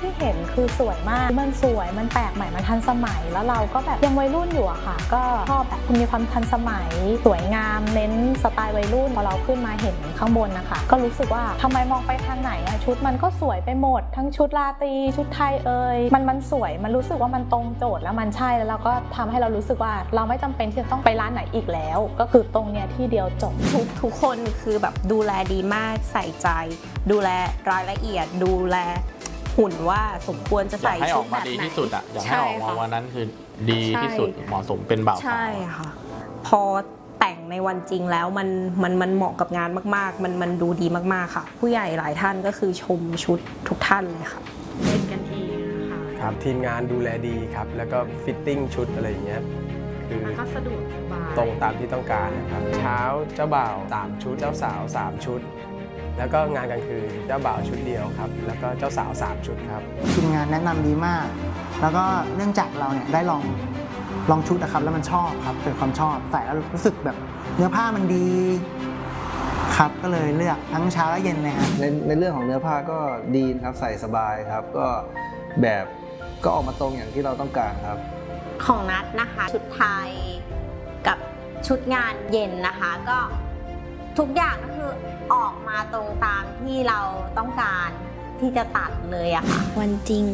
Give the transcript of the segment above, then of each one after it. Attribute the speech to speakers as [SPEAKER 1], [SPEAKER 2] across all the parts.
[SPEAKER 1] ที่เห็นคือสวยมาก มันสวย มันแปลกใหม่ มันทันสมัย แล้วเราก็แบบยังวัยรุ่นอยู่อะค่ะ ก็ชอบแบบมีความทันสมัย สวยงาม เน้นสไตล์วัยรุ่น พอเราขึ้นมาเห็นข้างบนนะคะ ก็รู้สึกว่าทำไมมองไปทางไหนอะชุดมันก็สวยไปหมด ทั้งชุดราตรี ชุดไทยเอ่ย มันมันสวย มันรู้สึกว่ามันตรงโจทย์แล้วมันใช่ แล้วเราก็ทำให้เรารู้สึกว่าเราไม่จำเป็นที่จะต้องไปร้านไหนอีกแล้ว ก็คือตรงเนี้ยที่เดียวจบ
[SPEAKER 2] ทุกทุกคนคือแบบดูแลดีมาก ใส่ใจ ดูแลรายละเอียด ดูแล หุ่นว่าสมควรจะ
[SPEAKER 3] อยา
[SPEAKER 2] ใส่
[SPEAKER 3] กให้อ
[SPEAKER 2] ชุ
[SPEAKER 3] อ
[SPEAKER 2] ด
[SPEAKER 3] ก
[SPEAKER 2] แบ
[SPEAKER 3] มา
[SPEAKER 2] บ
[SPEAKER 3] ดี
[SPEAKER 2] ไหน
[SPEAKER 3] ที่สุดอะอยากให้
[SPEAKER 2] ใช่
[SPEAKER 3] ออกมา
[SPEAKER 2] ค่ะ
[SPEAKER 3] วันนั้นคือดีที่สุด
[SPEAKER 2] ใช่
[SPEAKER 3] เหมาะสมเป็นบ่าวสา
[SPEAKER 2] ใช่
[SPEAKER 3] ว
[SPEAKER 2] ค่ะ พอแต่งในวันจริงแล้วมันมันมันเหมาะกับงานมาก ๆ มันมันดูดีมากๆค่ะ ผู้ใหญ่หลายท่านก็คือชมชุดทุกท่านเลยค่ะ เป็นกันเองค่ะ
[SPEAKER 4] ครับทีมงานดูแลดีครับ แล้วก็ฟิตติ้งชุดอะไรอย่างเงี้ยคือ
[SPEAKER 2] แล้วก็สะดวกสบาย
[SPEAKER 4] ตรงตามที่ต้องการนะครับ เช้าเจ้าบ่าว 3 ชุด เจ้าสาว 3 ชุด แล้วก็งานกลางคืนเจ้าบ่าวชุดเดียวครับ แล้วก็เจ้าสาว 3 ชุดครับ
[SPEAKER 5] ทีมงานแนะนำดีมาก แล้วก็เนื่องจากเราเนี่ยได้ลองลองชุดนะครับ แล้วมันชอบครับเป็นความชอบใส่แล้วรู้สึกแบบเนื้อผ้ามันดีครับก็เลยเลือกทั้งเช้าและเย็นเลยครับ
[SPEAKER 6] ในในเรื่องของเนื้อผ้าก็ดีนะครับใส่สบายครับ ก็แบบก็ออกมาตรงอย่างที่เราต้องการครับ
[SPEAKER 2] ของนัดนะคะ ชุดไทยกับชุดงานเย็นนะคะ ก็ ทุกอย่างก็คือออกมาตรงตามที่เราต้องการที่จะตัดเลยอะค่ะ
[SPEAKER 7] วันจริง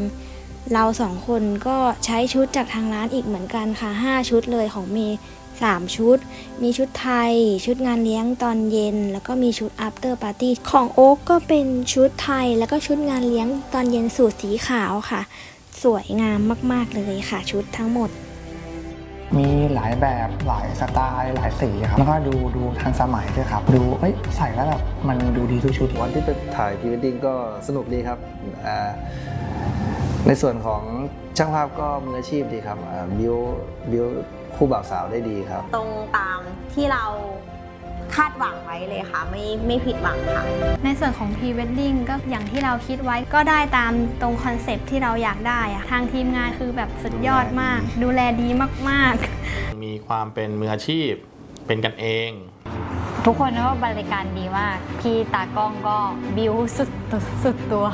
[SPEAKER 7] เราสองคนก็ใช้ชุดจากทางร้านอีกเหมือนกันค่ะ 5 ชุดเลยของเมย์3ชุด มีชุดไทย ชุดงานเลี้ยงตอนเย็น แล้วก็มีชุด after party ของโอ๊กก็เป็นชุดไทย แล้วก็ชุดงานเลี้ยงตอนเย็นสูทสีขาวค่ะ สวยงามมากๆเลยค่ะ ชุดทั้งหมด
[SPEAKER 5] มีหลายแบบหลายสไตล์หลายสีครับแล้วก็ดูดูทันสมัยด้วยครับ ดูเอ้ยใส่แล้วแบบมันดูดีทุกชุด
[SPEAKER 6] วันที่ไปถ่ายพรีเวดดิ้งก็สนุกดีครับอ่าในส่วนของช่างภาพก็มืออาชีพดีครับอ่าบิวบิวคู่บ่าวสาวได้ดีครับ
[SPEAKER 2] ตรงตามที่เรา คาดหวังไว้เลยค่ะ ไม่ไม่ผิดหวังค่ะ
[SPEAKER 8] ในส่วนของ Pre Wedding ก็อย่างที่เราคิดไว้ก็ได้ตามตรงคอนเซปต์ที่เราอยากได้อะทางทีมงานคือแบบสุดยอดมาก ดูแลดีมากๆ
[SPEAKER 3] มีความเป็นมืออาชีพ เป็นกันเอง
[SPEAKER 9] ทุกคนก็บริการดีมาก พี่ตากล้องก็บิวสุดตัวสุดตัว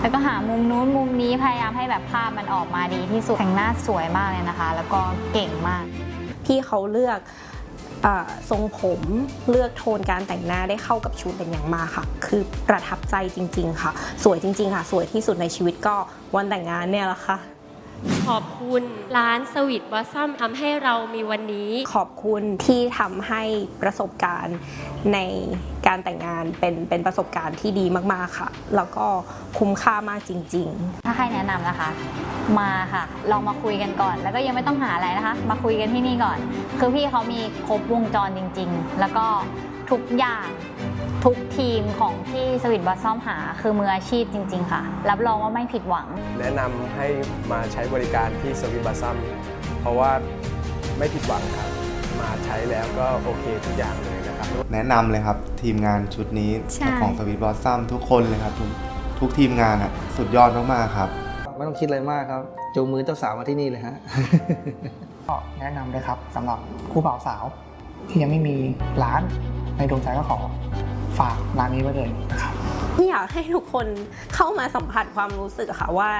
[SPEAKER 9] แล้วก็หามุมนู้นมุมนี้พยายามให้แบบภาพมันออกมาดีที่สุดแต่งหน้าสวยมากเลยนะคะ แล้วก็เก่งมาก
[SPEAKER 2] พี่เขาเลือกอา ทรงผมเลือกโทนการแต่งหน้าได้เข้ากับชุดเป็นอย่างมากค่ะ คือประทับใจจริง ๆ ค่ะ สวยจริง ๆ ค่ะ สวยที่สุดในชีวิตก็วันแต่งงานเนี่ยแหละค่ะ
[SPEAKER 10] ขอบคุณร้านสวิตบอสซัมทำให้เรามีวันนี้
[SPEAKER 2] ขอบคุณที่ทำให้ประสบการณ์ในการแต่งงานเป็นเป็นประสบการณ์ที่ดีมากๆค่ะ แล้วก็คุ้มค่ามากจริง ๆ
[SPEAKER 9] ถ้าให้แนะนำนะคะ มาค่ะ ลองมาคุยกันก่อน แล้วก็ยังไม่ต้องหาอะไรนะคะ มาคุยกันที่นี่ก่อน คือพี่เขามีครบวงจรจริง ๆ แล้วก็ทุกอย่าง ทุกทีมของที่สวิตบอสซอมหาคือมืออาชีพจริง ๆ ค่ะ รับรองว่าไม่ผิดหวัง
[SPEAKER 4] แนะนำให้มาใช้บริการที่สวิบัซัมเพราะว่าไม่ผิดหวังครับ มาใช้แล้วก็โอเคทุกอย่างเลยนะครับ
[SPEAKER 11] แนะนำเลยครับทีมงานชุดนี้
[SPEAKER 8] ใช่
[SPEAKER 11] ของสวีทบอสซัมทุกคนเลยครับ ทุกทุกทีมงานอะสุดยอดมากๆครับ
[SPEAKER 6] ไม่ต้องคิดอะไรมากครับจูงมือเจ้าสาวมาที่นี่เลยฮะ
[SPEAKER 5] ก็แนะนำเลยครับสำหรับคู่บ่าวสาวที่ยังไม่มีร้านในดวงใจก็ขอ ฝากร้านนี้ไว้เลยนะครับ
[SPEAKER 2] อยากให้ทุกคนเข้ามาสัมผัสความรู้สึกค่ะว่า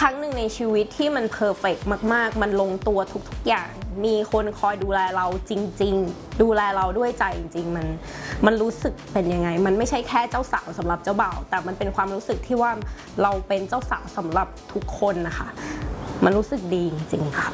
[SPEAKER 2] ครั้งหนึ่งในชีวิตที่มันเพอร์เฟกมาก ๆ มันลงตัวทุก ๆ อย่าง มีคนคอยดูแลเราจริง ๆ ดูแลเราด้วยใจจริง ๆ มันมันรู้สึกเป็นยังไง มันไม่ใช่แค่เจ้าสาวสำหรับเจ้าบ่าวแต่มันเป็นความรู้สึกที่ว่าเราเป็นเจ้าสาวสำหรับทุกคนนะคะ มันรู้สึกดีจริงๆค่ะ